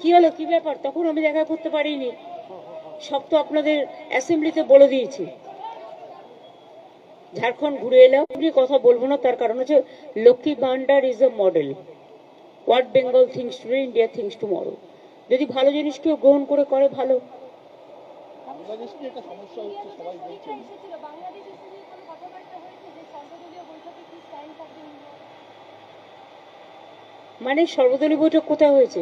কি হলো? কি ব্যাপার? তখন আমি দেখা করতে পারিনি। সব তো আপনাদের অ্যাসেম্বলিতে বলে দিয়েছি। ঝাড়খণ্ড ঘুরে এলাম। নিয়ে কথা বলব না তার কারণ হচ্ছে Lakshmi Bhandar is a model what Bengal thinks today India thinks to tomorrow যদি ভালো জিনিস কেউ গ্রহণ করে করে ভালো। মানে নিয়ে বৈঠক সমস্যা হচ্ছে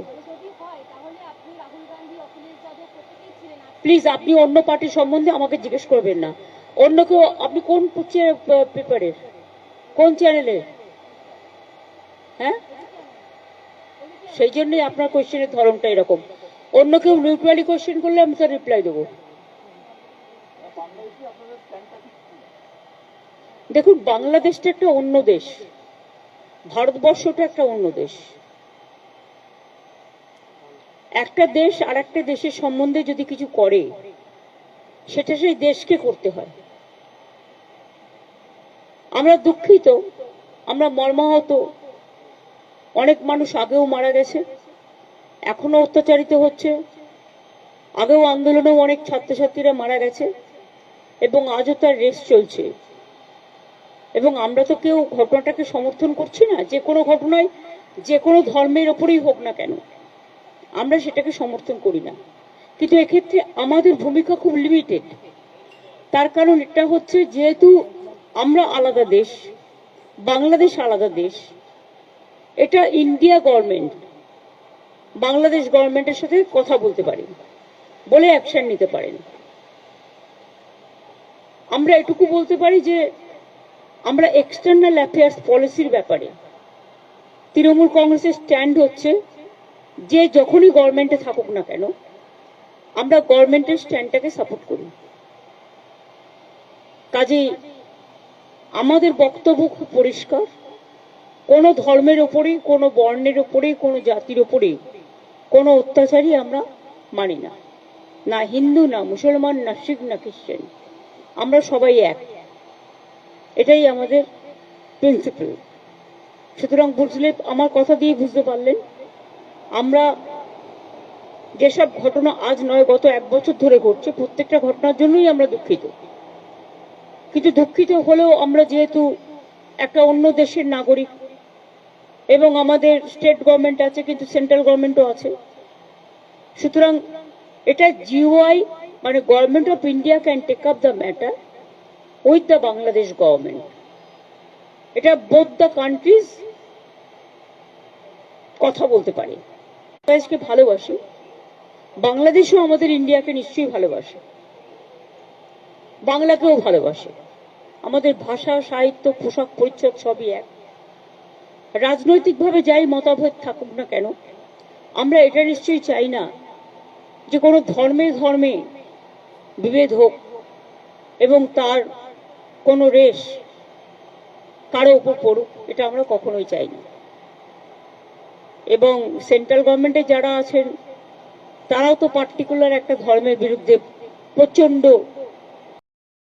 প্লিজ আপনি অন্য পার্টির সম্বন্ধে আমাকে জিজ্ঞেস করবেন না। অন্য কেউ, আপনি কোন পেপারের কোন চ্যানেলে? হ্যাঁ? সেই জন্যই আপনার কোয়েশ্চেনের ধরনটা এরকম। অন্য কেউ নিউট্রালি কোয়েশ্চেন করলে আমি তার রিপ্লাই দেবো? দেখুন, বাংলাদেশটা একটা অন্য দেশ। ভারতবর্ষটা একটা অন্য দেশ। একটা দেশ আর একটা দেশের সম্বন্ধে যদি কিছু করে, সেটা সেই দেশকে করতে হয়। আমরা দুঃখিত, আমরা মর্মাহত, অনেক মানুষ আগেও মারা গেছে, এখনও অত্যাচারিত হচ্ছে, আগেও আন্দোলনেও অনেক ছাত্রছাত্রীরা মারা গেছে, এবং আজও তার রেস চলছে। এবং আমরা তো কেউ ঘটনাটাকে সমর্থন করছি না, যে কোনো ঘটনায়, যে কোনো ধর্মের ওপরেই হোক না কেন। আমরা সেটাকে সমর্থন করি না। কিন্তু এক্ষেত্রে আমাদের ভূমিকা খুব লিমিটেড তার কারণ এটা হচ্ছে যেহেতু আমরা আলাদা দেশ, বাংলাদেশ আলাদা দেশ, এটা ইন্ডিয়া গভর্নমেন্ট বাংলাদেশ গভর্নমেন্টের সাথে কথা বলতে পারেন, বলে অ্যাকশন নিতে পারেন। আমরা এটুকু বলতে পারি যে, আমরা এক্সটার্নাল অ্যাফেয়ার্স পলিসির ব্যাপারে তৃণমূল কংগ্রেসের স্ট্যান্ড হচ্ছে যে যখনই গভর্নমেন্টে থাকুক না কেন, আমরা গভর্নমেন্টের স্ট্যান্ডটাকে সাপোর্ট করি। কাজেই আমাদের বক্তব্য খুব পরিষ্কার। কোনো ধর্মের ওপরেই, কোনো বর্ণের ওপরেই, কোনো জাতির ওপরেই কোনো অত্যাচারই আমরা মানি না। না হিন্দু, না মুসলমান, না শিখ, না খ্রিস্টান। আমরা সবাই এক। এটাই আমাদের প্রিন্সিপাল সুতরাং বুঝলে আমার কথা দিয়ে বুঝতে পারলেন। আমরা যেসব ঘটনা আজ নয়, গত এক বছর ধরে ঘটছে, প্রত্যেকটা ঘটনার জন্যই আমরা দুঃখিত। কিন্তু দুঃখিত হলেও আমরা যেহেতু একটা অন্য দেশের নাগরিক এবং আমাদের স্টেট গভর্নমেন্ট আছে, কিন্তু সেন্ট্রাল গভর্নমেন্টও আছে। সুতরাং এটা জিওআই মানে government of India can take up the matter with the Bangladesh government. এটা বোথ দ্য কান্ট্রিজ কথা বলতে পারে। বাংলাদেশকে ভালোবাসে, বাংলাদেশও আমাদের ইন্ডিয়াকে নিশ্চয়ই ভালোবাসে, বাংলাকেও ভালোবাসে। আমাদের ভাষা, সাহিত্য, পোশাক, পরিচ্ছদ সবই এক। রাজনৈতিকভাবে যাই মতাভেদ থাকুক না কেন, আমরা এটা নিশ্চয়ই চাই না যে কোনো ধর্মে ধর্মে বিভেদ হোক এবং তার কোনো রেশ কারও উপর পড়ুক, এটা আমরা কখনোই চাই না। এবং সেন্ট্রাল গভর্নমেন্টে যারা আছেন তারাও তো পার্টিকুলার একটা ধর্মের বিরুদ্ধে প্রচণ্ড